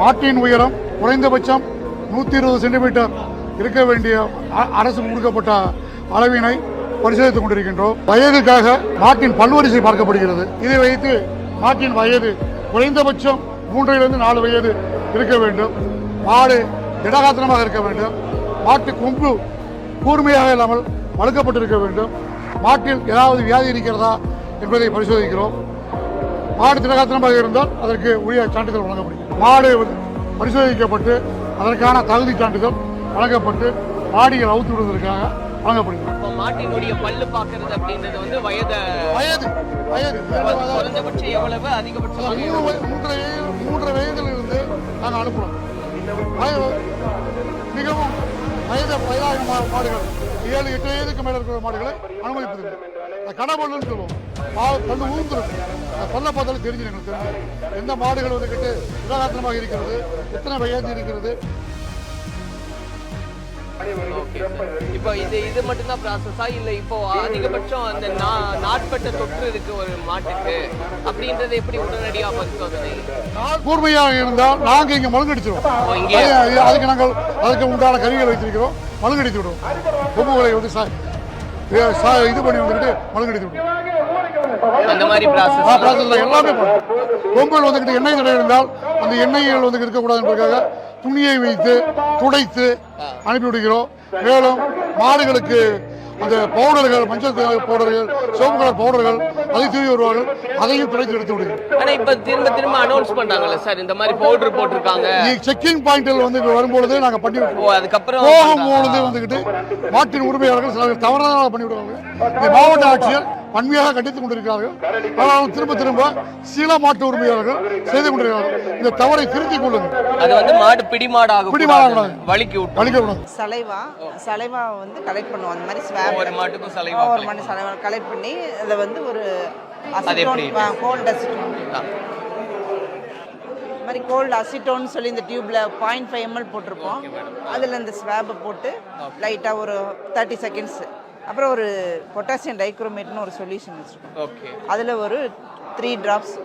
மாட்டின் உயரம் குறைந்தபட்சம் நூற்றி இருபது சென்டிமீட்டர் இருக்க வேண்டிய அரசு கொடுக்கப்பட்ட அளவினை பரிசோதித்துக் கொண்டிருக்கின்றோம். வயதுக்காக மாட்டின் பல்வரிசை பார்க்கப்படுகிறது. இதை வைத்து மாட்டின் வயது குறைந்தபட்சம் மூன்றிலிருந்து நாலு வயது இருக்க வேண்டும். மாடு திடகாத்திரமாக இருக்க வேண்டும். மாட்டு கொம்பு கூர்மையாக இல்லாமல் வழுக்கப்பட்டிருக்க வேண்டும். மாட்டில் ஏதாவது வியாதி இருக்கிறதா என்பதை பரிசோதிக்கிறோம். மாடு திடகாத்திரமாக இருந்தால் அதற்கு உரிய சான்றிதழ் வழங்கப்படுகிறது மாடு பரிசோதிக்கப்பட்டு அதற்கான தகுதி சான்றிதழ் வழங்கப்பட்டு மாடிகள் அவுத்து விடுவதற்காக வழங்கப்படுகிறது. மாட்டினுடைய பல்லு பார்க்கறது அப்படின்றது வந்து வயத வயது வயது. குறைந்தபட்சம் எவ்வளவு? வய- மூன்றரை வயது- மூன்றரை வயதில் இருந்து நாங்கள் அனுப்புறோம். வய- மிகவும் வயது வயதான மா- மாடுகள். ஏழு எட்டு வயதுக்கு மேல இருக்கிற மாடுகளை அனுமதிப்பதில்லை. அது சொல்லுவோம். பல்லு ஊந்துரும். பல்ல பார்த்தாலும் தெரிஞ்சு எங்களுக்கு தெரிஞ்சு எந்த மாடுகள் வந்துக்கிட்டு உதாரணமாக இருக்கிறது எத்தனை வயது இருக்கிறது இப்போ இது இது மட்டும்தான் ப்ராசஸா இல்ல இப்போ அதிகபட்சம் அந்த நா- நாட்பட்ட தொற்று இருக்கு ஒரு மாட்டுக்கு அப்படின்றது எப்படி உடனடியா பரிசோதனை கூர்மையாக இருந்தால் நாங்கள் இங்கே மழுங்கடிச்சிருவோம். அதுக்கு நாங்கள் அதுக்கு உண்டான கருவிகள் வைத்திருக்கிறோம். மழுங்கடித்து விடுவோம் கொம்புகளை வந்து சா- ஏ- சா- இது பண்ணி வந்துக்கிட்டு மழுங்கடித்து விடுவோம் அந்த மாதிரி ப்ராசஸ் எல்லாமே பண்ணுவோம். கொம்புகள் வந்துக்கிட்டு எண்ணெய் தடவை இருந்தால் அந்த எண்ணெய்கள் வந்து இருக்கக்கூடாது என்பதற்காக துணியை வைத்து துடைத்து அனுப்பி விடுகிறோம். மேலும் மாடுகளுக்கு அந்த பவுடர்கள் மஞ்சள் பவுடர்கள் சிவப்பு கலர் பவுடர்கள் அதை தூவி வருவார்கள் அதையும் துடைத்து எடுத்து விடுகிறோம். ஆனா இப்ப திரும்ப திரும்ப அனௌன்ஸ் பண்றாங்கல்ல சார் இந்த மாதிரி பவுடர் போட்டிருக்காங்க. செக்கிங் பாயிண்டில் வந்து வரும்பொழுது நாங்கள் பண்ணி விட்டுருவோம். அதுக்கப்புறம் போகும்பொழுது வந்துக்கிட்டு மாட்டின் உரிமையாளர்கள் சிலர் தவறாக பண்ணிவிடுவார்கள் இந்த மாவட்ட ஆட்சியர் வன்மையாக கண்டித்துக் கொண்டிருக்கிறார்கள். ஆனாலும் திரும்ப திரும்ப சில மாட்டு உரிமையாளர்கள் செய்து கொண்டிருக்கிறார்கள். இந்த தவறை திருத்திக் கொள்ளுங்கள். அது வந்து மாடு பிடிமாடாக பிடிமாடாகக்கூடாது. வலிக்கு விட்டு அழிக்கக்கூடாது சலைவா சலைவா வந்து கலெக்ட் பண்ணுவோம். அந்த மாதிரி ஸ்வாப் ஒவ்வொரு மாட்டுக்கும் சலைவா ஒரு மணி சலைவா கலெக்ட் பண்ணி அதை வந்து ஒரு அது எப்படி? அசிட்டோன் கோல்டு அசிட்டோன் மாதிரி கோல்டு அசிட்டோன் சொல்லி இந்த டியூப்ல பாயிண்ட் ஃபைவ் எம்எல் போட்டிருப்போம். அதில் இந்த ஸ்வாபை போட்டு லைட்டாக ஒரு தேர்ட்டி செகண்ட்ஸ் அப்புறம் ஒரு பொட்டாசியம் டைக்ரோமேட்னு ஒரு சொல்யூஷன் வச்சுருக்கோம். ஓகே அதில் ஒரு த்ரீ ட்ராப்ஸ்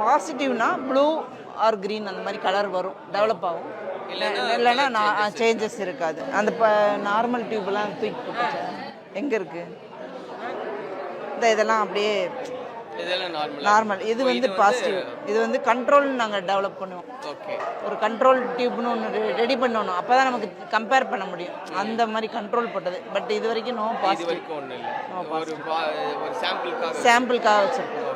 பாசிட்டிவ்னா ப்ளூ ஆர் green அந்த மாதிரி கலர் வரும் டெவலப் ஆகும். இல்லைன்னா நான் சேஞ்சஸ் இருக்காது. அந்த நார்மல் டியூப்லாம் தூக்கி போட்டு எங்கே இருக்கு? இந்த இதெல்லாம் அப்படியே நார்மல் இது வந்து பாசிட்டிவ் இது வந்து கண்ட்ரோல் நாங்கள் டெவலப் பண்ணுவோம். ஓகே ஒரு கண்ட்ரோல் டியூப்னு ஒன்று ரெடி பண்ணணும். அப்போ தான் நமக்கு கம்பேர் பண்ண முடியும். அந்த மாதிரி கண்ட்ரோல் போட்டது. பட் இது வரைக்கும் நோ பாசிட்டிவ் இல்ல. சாம்பிளுக்காக வச்சுருக்கோம்.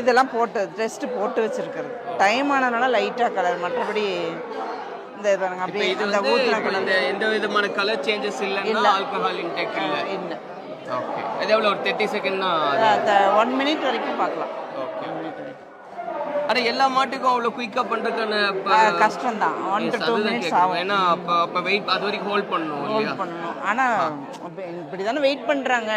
இதெல்லாம் போட்டு டெஸ்ட் போட்டு வச்சிருக்கிறது. டைம் ஆனதுனால லைட்டாக கலர் மற்றபடி இந்த இது பாருங்க அப்படியே இந்த இந்த எந்த விதமான கலர் சேஞ்சஸ் இல்லைன்னா ஆல்கஹால் இன்டேக் இல்ல. இல்லை. ஓகே அது எவ்வளோ ஒரு தேர்ட்டி செகண்ட் தான் ஒன் மினிட் வரைக்கும் பார்க்கலாம். ஓகே ஆனா எல்லா மாட்டுக்கும் அவ்வளோ குயிக்காக பண்ணுறதுக்கான கஷ்டம் தான் ஒன் டு டூ மினிட்ஸ் ஆகும். ஏன்னா அப்போ அப்போ வெயிட் அது வரைக்கும் ஹோல்ட் பண்ணணும் ஹோல்ட் பண்ணணும் ஆனால் இப்படி தானே வெயிட் பண்ணுறாங்க